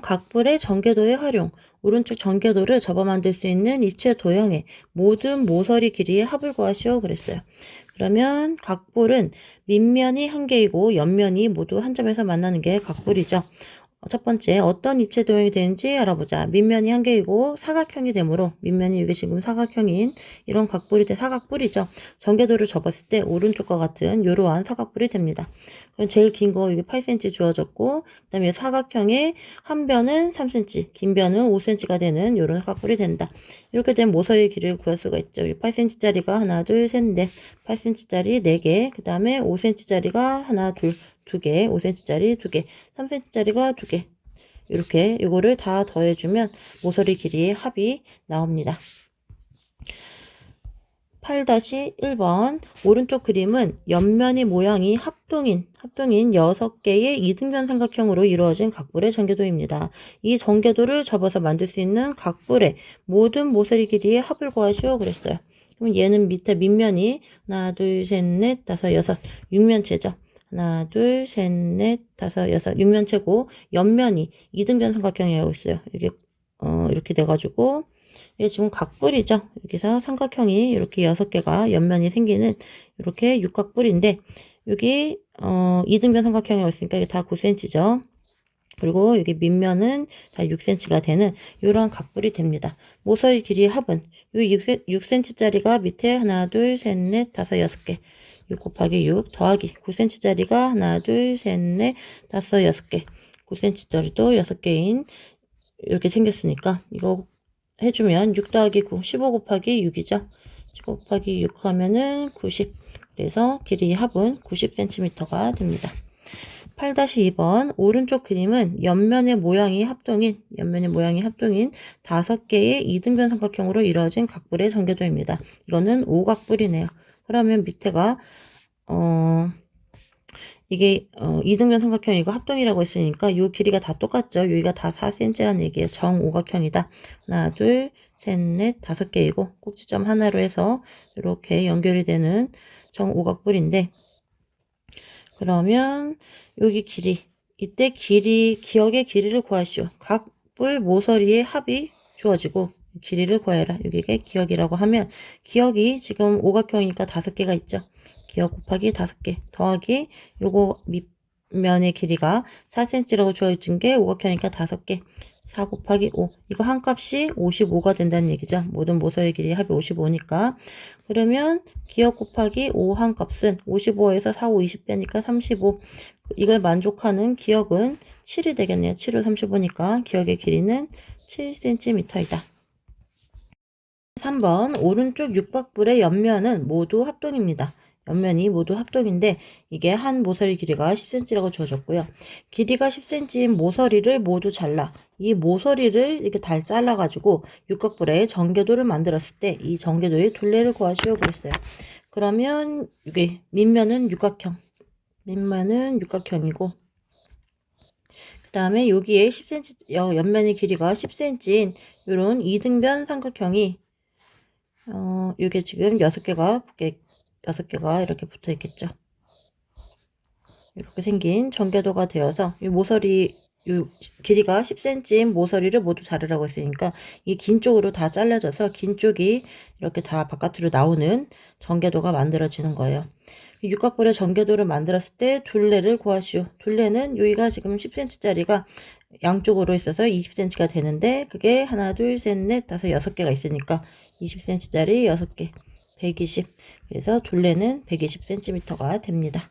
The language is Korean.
각불의 전개도의 활용, 오른쪽 전개도를 접어 만들 수 있는 입체 도형의 모든 모서리 길이의 합을 구하시오 그랬어요. 그러면 각볼은 밑면이 한 개이고 옆면이 모두 한 점에서 만나는 게 각볼이죠. 어, 첫 번째 어떤 입체 도형이 되는지 알아보자. 밑면이 한 개이고 사각형이 되므로 밑면이 이게 지금 사각형인 이런 각볼이 돼 사각뿔이죠. 전개도를 접었을 때 오른쪽과 같은 이러한 사각뿔이 됩니다. 그럼 제일 긴 거 이게 8cm 주어졌고 그다음에 사각형의 한 변은 3cm, 긴 변은 5cm가 되는 이런 사각뿔이 된다. 이렇게 된 모서리 길이를 구할 수가 있죠. 8cm짜리가 하나, 둘, 셋, 넷, 8cm짜리 4개, 그 다음에 5cm짜리가 하나, 둘, 두 개, 5cm짜리 두 개, 3cm짜리가 두 개. 이렇게 이거를 다 더해주면 모서리 길이의 합이 나옵니다. 8-1번 오른쪽 그림은 옆면의 모양이 합동인 합동인 6개의 이등변 삼각형으로 이루어진 각불의 전개도입니다. 이 전개도를 접어서 만들 수 있는 각불의 모든 모서리 길이의 합을 구하시오 그랬어요. 그럼 얘는 밑에 밑면이 하나 둘 셋 넷 다섯 여섯 육면체죠. 하나, 둘, 셋, 넷, 다섯, 여섯, 육면체고 옆면이 이등변 삼각형이라고 있어요. 이게 어, 이렇게 돼가지고 이게 지금 각뿔이죠. 여기서 삼각형이 이렇게 여섯 개가 옆면이 생기는 이렇게 육각뿔인데 여기 어, 이등변 삼각형이라고 있으니까 이게 다 9cm죠. 그리고 여기 밑면은 다 6cm가 되는 이러한 각뿔이 됩니다. 모서리 길이 합은 이 6cm짜리가 밑에 하나, 둘, 셋, 넷, 다섯, 여섯 개. 6 곱하기 6 더하기 9cm짜리가 하나, 둘, 셋, 넷, 다섯, 여섯 개. 9cm짜리도 6개인 이렇게 생겼으니까 이거 해주면 6 더하기 9, 15 곱하기 6이죠. 15 곱하기 6 하면은 90. 그래서 길이 합은 90cm가 됩니다. 8-2번 오른쪽 그림은 옆면의 모양이 합동인 옆면의 모양이 합동인 다섯 개의 이등변 삼각형으로 이루어진 각불의 전개도입니다. 이거는 오각불이네요. 그러면 밑에가 어 이게 어 이등변 삼각형이고 합동이라고 했으니까 요 길이가 다 똑같죠. 여기가 다 4cm라는 얘기예요. 정오각형이다. 하나, 둘, 셋, 넷, 다섯 개이고 꼭지점 하나로 해서 이렇게 연결이 되는 정오각뿔인데 그러면 여기 길이 이때 길이 기억의 길이를 구하시오. 각 뿔 모서리의 합이 주어지고 길이를 구해라. 여기가 기억이라고 하면 기억이 지금 오각형이니까 다섯 개가 있죠. 기억 곱하기 다섯 개 더하기 요거 밑면의 길이가 4cm라고 주어진 게 오각형이니까 다섯 개. 4 곱하기 5. 이거 한 값이 55가 된다는 얘기죠. 모든 모서리 길이 합이 55니까. 그러면 기억 곱하기 5 한 값은 55에서 4, 5, 20 빼니까 35. 이걸 만족하는 기억은 7이 되겠네요. 7을 35니까 기억의 길이는 7cm이다. 3번 오른쪽 육박불의 옆면은 모두 합동입니다. 옆면이 모두 합동인데 이게 한 모서리 길이가 10cm라고 주어졌고요. 길이가 10cm인 모서리를 모두 잘라 이 모서리를 이렇게 달 잘라가지고 육각불의 전개도를 만들었을 때 이 전개도의 둘레를 구하시오 그랬어요. 그러면 이게 밑면은 육각형, 밑면은 육각형이고 그 다음에 여기에 10cm 옆면의 길이가 10cm인 이런 이등변 삼각형이 어, 이게 지금 6개가 붙게 개가 이렇게 붙어 있겠죠. 이렇게 생긴 전개도가 되어서 이 모서리 이 길이가 10cm인 모서리를 모두 자르라고 했으니까 이 긴 쪽으로 다 잘라져서 긴 쪽이 이렇게 다 바깥으로 나오는 전개도가 만들어지는 거예요. 육각볼의 전개도를 만들었을 때 둘레를 구하시오. 둘레는 여기가 지금 10cm짜리가 양쪽으로 있어서 20cm가 되는데 그게 하나, 둘, 셋, 넷, 다섯, 여섯 개가 있으니까 20cm짜리 6개, 120. 그래서 둘레는 120cm가 됩니다.